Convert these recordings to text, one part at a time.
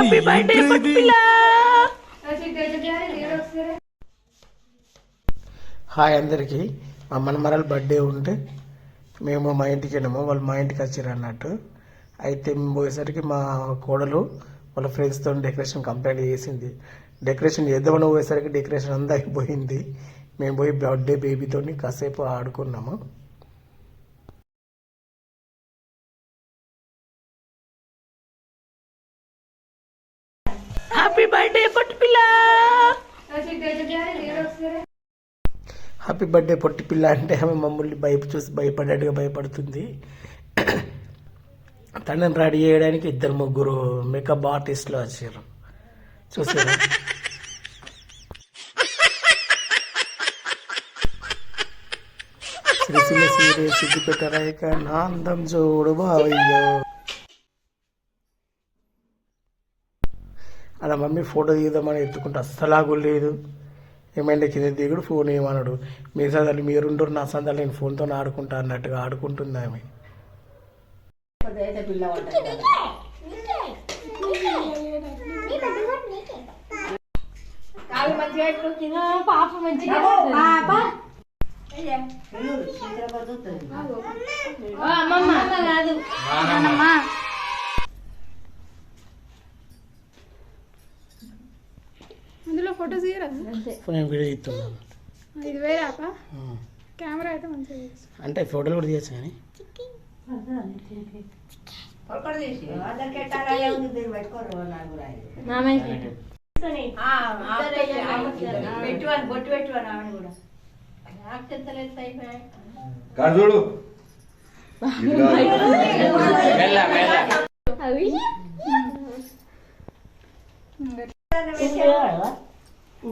Happy birthday పట్టిలా hi అందరికీ. మా మనమరాలు birthday ఉంటే మేము మా ఇంటికి వెళ్ళాము వాళ్ళు మా ఇంటికి వచ్చారు అన్నట్టు. అయితే మేము పోయేసరికి మా కోడలు వాళ్ళ ఫ్రెండ్స్తో డెకరేషన్ కంప్లీట్ చేసింది. డెకరేషన్ చేద్దామని పోయేసరికి డెకరేషన్ అంతా అయిపోయింది. మేము పోయి బర్త్డే బేబీతో కాసేపు ఆడుకున్నాము. హ్యాపీ బర్త్డే పట్టిపిల్ల హ్యాపీ బర్త్డే పొట్టి పిల్ల అంటే ఆమె మమ్మల్ని భయప చూసి భయపడ్డట్టుగా భయపడుతుంది. తనని రెడీ చేయడానికి ఇద్దరు ముగ్గురు మేకప్ ఆర్టిస్టులు వచ్చారు. చూసారా? సిరిసిల్ల సీరే సిద్ధిపెట్టరాయక రేఖ నా అందం చూడు బావయ్యో. అలా మమ్మీ ఫోటో తీద్దామని ఎత్తుకుంటే అస్సలాగు లేదు. ఏమైనా కింద దిగుడు ఫోన్ ఏమన్నాడు మీ సందాలు మీరుంటారు నా సందాలు నేను ఫోన్తో ఆడుకుంటా అన్నట్టుగా ఆడుకుంటుంది ఆమె. పాప మంచిగా అమ్మమ్మ. కాదు. నాన్నమ్మ ఫొటోస్ తీయరా? నేను వీడియో తీస్తున్నాను ఇది వేరే ఆప కెమెరా అయితే మంచిగా. అంటే ఫోటోలు కూడా తీయచ్చు కానీ. పెట్టువాను బొట్టు పెట్టువాను ఆవిడ కూడా అవి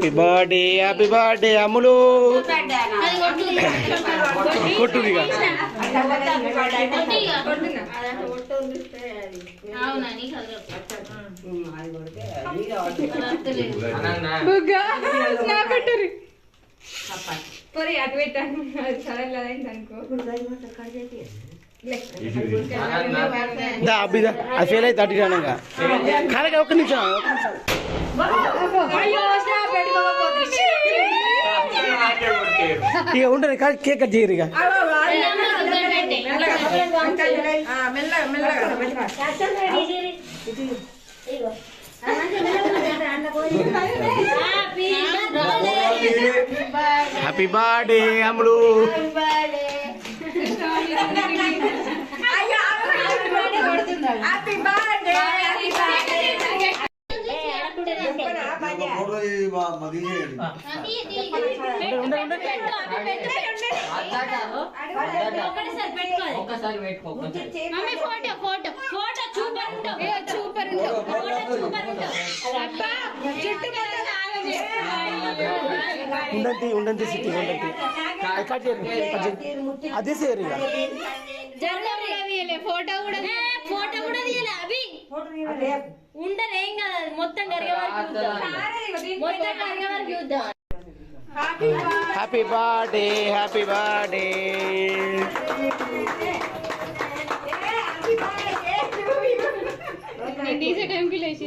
happy birthday happy birthday Ammulu కొట్టుదిగా. బుగ్గ స్నాప్ అటు పెట్టాను అనుకో అబ్బిదా అది ఫెయిల్ అయితే అటు అనగా కనుక ఒక్క నిమిషం. ఇక ఉండదు కేక్ కట్ చేయరు ఇక హ్యాపీ బర్త్డే అమ్ములు ఒక్కసారి పెట్టుకో mummy photo photo photo super ఉంటావు ఏ, సూపర్ ఉంటావు. ఫోటో మొత్తం ఆగమే. ఉండండి ఉండండి సిటీ ఉండండి. అది తీయలే ఫోటో కూడా ఏ, ఫోటో కూడా తీయలే అవి ఉండరు ఏం కాదు మొత్తం కరిగే వరకు చూద్దాం. మొత్తం కరిగే వరకు చూద్దాం. హ్యాపీ బర్త్డే హ్యాపీ బర్త్డే తీసే టైంకి లేచి